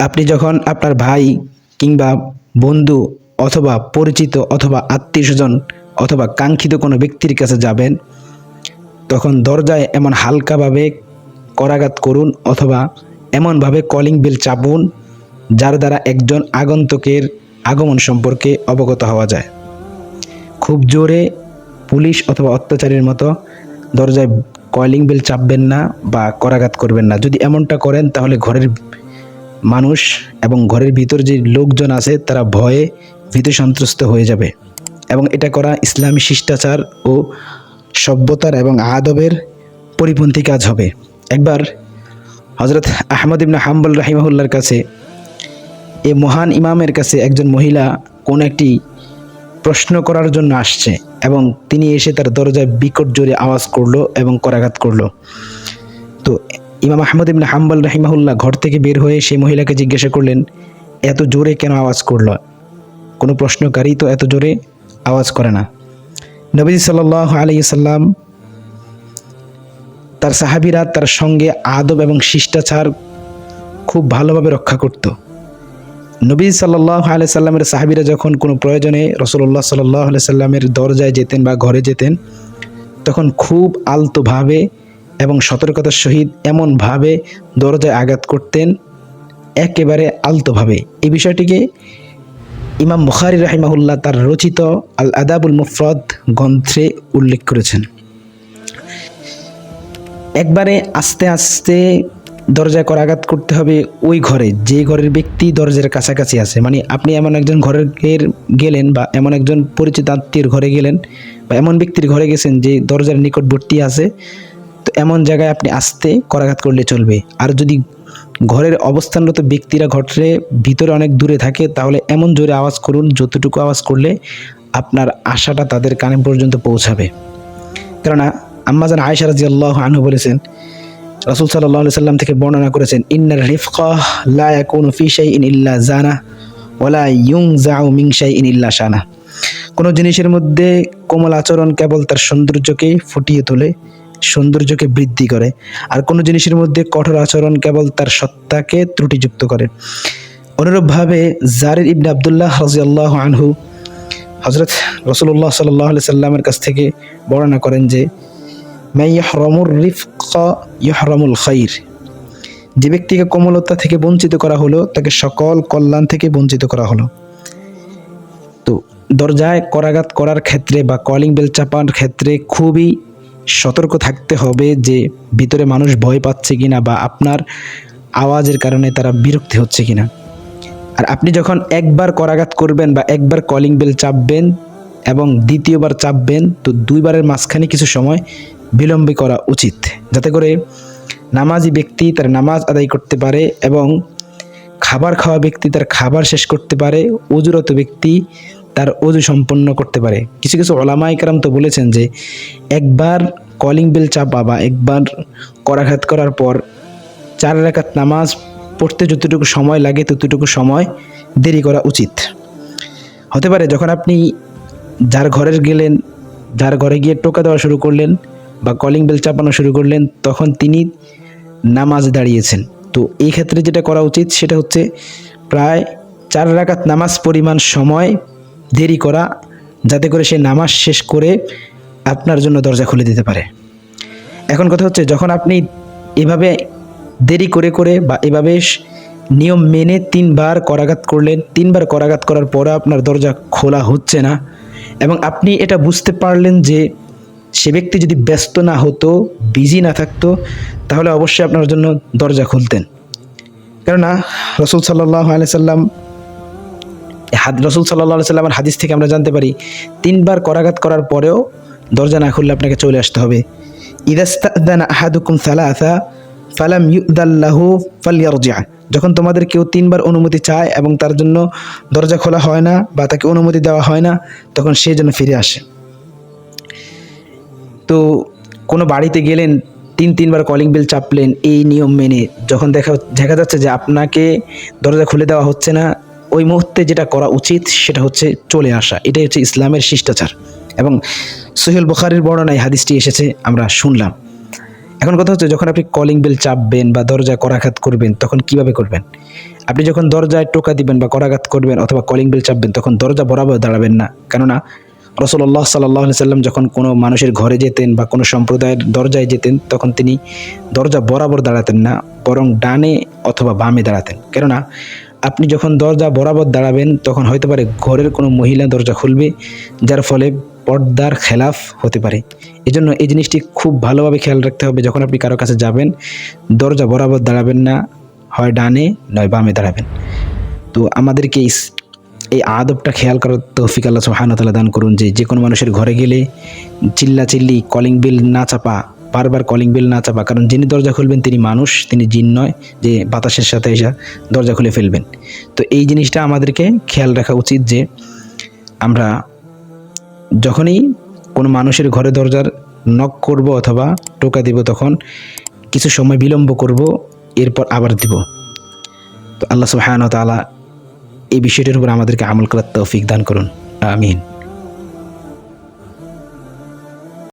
আপনি যখন আপনার ভাই কিংবা বন্ধু অথবা পরিচিত অথবা আত্মীয় স্বজন অথবা কাঙ্ক্ষিত কোনো ব্যক্তির কাছে যাবেন, তখন দরজায় এমন হালকাভাবে করাঘাত করুন অথবা এমনভাবে কলিং বেল চাপুন, যার দ্বারা একজন আগন্তুকের আগমন সম্পর্কে অবগত হওয়া যায়। খুব জোরে পুলিশ অথবা অত্যাচারীর মতো দরজায় কলিং বেল চাপবেন না বা করাঘাত করবেন না। যদি এমনটা করেন, তাহলে ঘরের মানুষ এবং ঘরের ভিতর যে লোকজন আছে, তারা ভয়ে ভীতি সন্ত্রস্ত হয়ে যাবে। এবং এটা করা ইসলামী শিষ্টাচার ও সভ্যতার এবং আদবের পরিপন্থী কাজ হবে। একবার হজরত আহমদ ইবনা হাম্বল রাহিমাহুল্লার কাছে এ মহান ইমামের কাছে একজন মহিলা কোন একটি প্রশ্ন করার জন্য আসছে এবং তিনি এসে তার দরজায় বিকট জোরে আওয়াজ করল এবং করাঘাত করল। তো ইমাম আহমদ ইবনে হাম্বল রাহিমাহুল্লাহ ঘর থেকে বের হয়ে সেই মহিলাকে জিজ্ঞাসা করলেন, এত জোরে কেন আওয়াজ করল? কোনো প্রশ্নকারী তো এত জোরে আওয়াজ করে না। নবী সাল্লাহ আলাইহি সাল্লাম তার সাহাবিরা তার সঙ্গে আদব এবং শিষ্টাচার খুব ভালোভাবে রক্ষা করত। নবী সাল্লাহ আলি সাল্লামের সাহাবিরা যখন কোনো প্রয়োজনে রসুল্লাহ সাল্লাহ আলি সাল্লামের দরজায় যেতেন বা ঘরে যেতেন, তখন খুব আলতোভাবে এবং সতর্কতার সহিত এমনভাবে দরজায় আঘাত করতেন একেবারে আলতোভাবে। এই বিষয়টিকে ইমাম বুখারি রাহিমাহুল্লাহ তার রচিত আল আদাবুল মুফরদ গ্রন্থে উল্লেখ করেছেন। একবারে আস্তে আস্তে দরজায় করাঘাত করতে হবে ওই ঘরে, যে ঘরের ব্যক্তি দরজার কাছাকাছি আছে। মানে আপনি এমন একজন ঘরের গেলেন বা এমন একজন পরিচিত আত্মীয়ের ঘরে গেলেন বা এমন ব্যক্তির ঘরে গেছেন যে দরজার নিকটবর্তী আছে তো এমন জায়গায় আপনি আস্তে করাঘাত করলে চলবে। আর যদি ঘরের অবস্থানরত ব্যক্তিরা ঘরের ভিতরে অনেক দূরে থাকে, তাহলে এমন জোরে আওয়াজ করুন, যতটুকু আওয়াজ করলে আপনার আশাটা তাদের কানে পর্যন্ত পৌঁছাবে। কেননা আম্মাজান আয়েশা রাজি আল্লাহ আনহু বলেছেন, রাসূল আলাইহি সাল্লাম থেকে বর্ণনা করেছেন ইন্নার রিফকা লা ইয়াকুনু ফি শাইইন ইল্লা জানা ওয়ালা ইউনজাউ মিন শাইইন ইল্লা শানা। কোনো জিনিসের মধ্যে কোমল আচরণ কেবল তার সৌন্দর্যকেই ফুটিয়ে তোলে সৌন্দর্যকে বৃদ্ধি করে। আর কোনো জিনিসের মধ্যে কঠোর আচরণ কেবল তার সত্তাকে ত্রুটিযুক্ত করে। অনুরূপভাবে জারির ইবনে আবদুল্লাহ রাজিয়াল্লাহু আনহু হজরত রসুল্লাহ সাল্লাহ সাল্লামের কাছ থেকে বর্ণনা করেন যে মাই ইহরমুর রিফকা ইহরমুল খাইর। যে ব্যক্তিকে কোমলতা থেকে বঞ্চিত করা হলো, তাকে সকল কল্যাণ থেকে বঞ্চিত করা হলো। তো দরজায় করাঘাত করার ক্ষেত্রে বা কলিং বেল চাপার ক্ষেত্রে খুবই সতর্ক থাকতে হবে যে ভিতরে মানুষ ভয় পাচ্ছে কিনা বা আপনার আওয়াজের কারণে তারা বিরক্তি হচ্ছে কিনা। আর আপনি যখন একবার করাঘাত করবেন বা একবার কলিং বেল চাপবেন এবং দ্বিতীয়বার চাপবেন, তো দুইবারের মাঝখানে কিছু সময় বিলম্বে করা উচিত। যাতে করে নামাজি ব্যক্তি তার নামাজ আদায় করতে পারে এবং খাবার খাওয়া ব্যক্তি তার খাবার শেষ করতে পারে। অজুরত ব্যক্তি তার অজু সম্পন্ন করতে পারে। কিছু কিছু ওলামাই কারাম তো বলেছেন যে, একবার কলিং বেল চাপা বা একবার করাঘাত করার পর চার রাকাত নামাজ পড়তে যতটুকু সময় লাগে ততটুকু সময় দেরি করা উচিত। হতে পারে যখন আপনি যার ঘরের গেলেন, যার ঘরে গিয়ে টোকা দেওয়া শুরু করলেন বা কলিং বেল চাপানো শুরু করলেন, তখন তিনি নামাজ দাঁড়িয়েছেন। তো এই ক্ষেত্রে যেটা করা উচিত সেটা হচ্ছে প্রায় চার রাকাত নামাজ পরিমাণ সময় দেরি করা, যাতে করে সে নামাজ শেষ করে আপনার জন্য দরজা খুলে দিতে পারে। এখন কথা হচ্ছে, যখন আপনি এভাবে দেরি করে করে বা এভাবে নিয়ম মেনে তিনবার করাঘাত করলেন, তিনবার করাঘাত করার পরে আপনার দরজা খোলা হচ্ছে না, এবং আপনি এটা বুঝতে পারলেন যে সে ব্যক্তি যদি ব্যস্ত না হতো, বিজি না থাকতো, তাহলে অবশ্যই আপনার জন্য দরজা খুলতেন। কেননা, রসুল সাল্লাহ আলাই সাল্লাম রসুল সাল্লাহ সাল্লামের হাদিস থেকে আমরা জানতে পারি, তিনবার করাঘাত করার পরেও দরজা না খুললে আপনাকে চলে আসতে হবে। ইদাস্তাদান আহাদুকুম সালাসা, ফালাম ইউদাল্লাহু ফালিয়ারজিআ যখন তোমাদের কেউ তিনবার অনুমতি চায় এবং তার জন্য দরজা খোলা হয় না বা তাকে অনুমতি দেওয়া হয় না, তখন সে যেন ফিরে আসে। তো কোনো বাড়িতে গেলেন, তিন তিনবার কলিং বেল চাপলেন, এই নিয়ম মেনে। যখন দেখা দেখা যাচ্ছে যে আপনাকে দরজা খুলে দেওয়া হচ্ছে না ওই মুহূর্তে যেটা করা উচিত সেটা হচ্ছে চলে আসা। এটাই হচ্ছে ইসলামের শিষ্টাচার। এবং সোহেল বুখারির বর্ণনায় হাদিসটি এসেছে, আমরা শুনলাম। এখন কথা হচ্ছে, যখন আপনি কলিং বেল চাপবেন বা দরজায় করাঘাত করবেন, তখন কীভাবে করবেন? আপনি যখন দরজায় টোকা দিবেন বা করাঘাত করবেন অথবা কলিং বেল চাপবেন, তখন দরজা বরাবর দাঁড়াবেন না। কেননা রসল্লাহ সাল্লাহ সাল্লাম যখন কোনো মানুষের ঘরে যেতেন বা কোনো সম্প্রদায়ের দরজায় যেতেন, তখন তিনি দরজা বরাবর দাঁড়াতেন না, বরং ডানে অথবা বামে দাঁড়াতেন। কেননা আপনি যখন দরজা বরাবর দাঁড়াবেন, তখন হয়তো পারে ঘরের কোনো মহিলা দরজা খুলবে, যার ফলে পর্দার খেলাফ হতে পারে। এজন্য এই জিনিসটি খুব ভালোভাবে খেয়াল রাখতে হবে যখন আপনি কারও কাছে যাবেন। দরজা বরাবর দাঁড়াবেন না, হয় ডানে, নয় বামে দাঁড়াবেন। তো আমাদেরকে এই আদবটা খেয়াল করার তৌফিক আল্লাহ সুবহানাহু দান করুন যে যে কোনো মানুষের ঘরে গেলে চিল্লা চিল্লি কলিং বিল না চাপা বারবার কলিং বেল না চাপা, কারণ যিনি দরজা খুলবেন তিনি মানুষ, তিনি জিন নয় যে বাতাসের সাথে এসে দরজা খুলে ফেলবেন। তো এই জিনিসটা আমাদেরকে খেয়াল রাখা উচিত যে আমরা যখনই কোনো মানুষের ঘরে দরজার নক করব অথবা টোকা দিব তখন কিছু সময় বিলম্ব করব, এরপর আবার দিব। তো আল্লাহ ওয়া তাআলা এই বিষয়টির উপর আমাদেরকে আমল করার তৌফিক দান করুন। আমিন।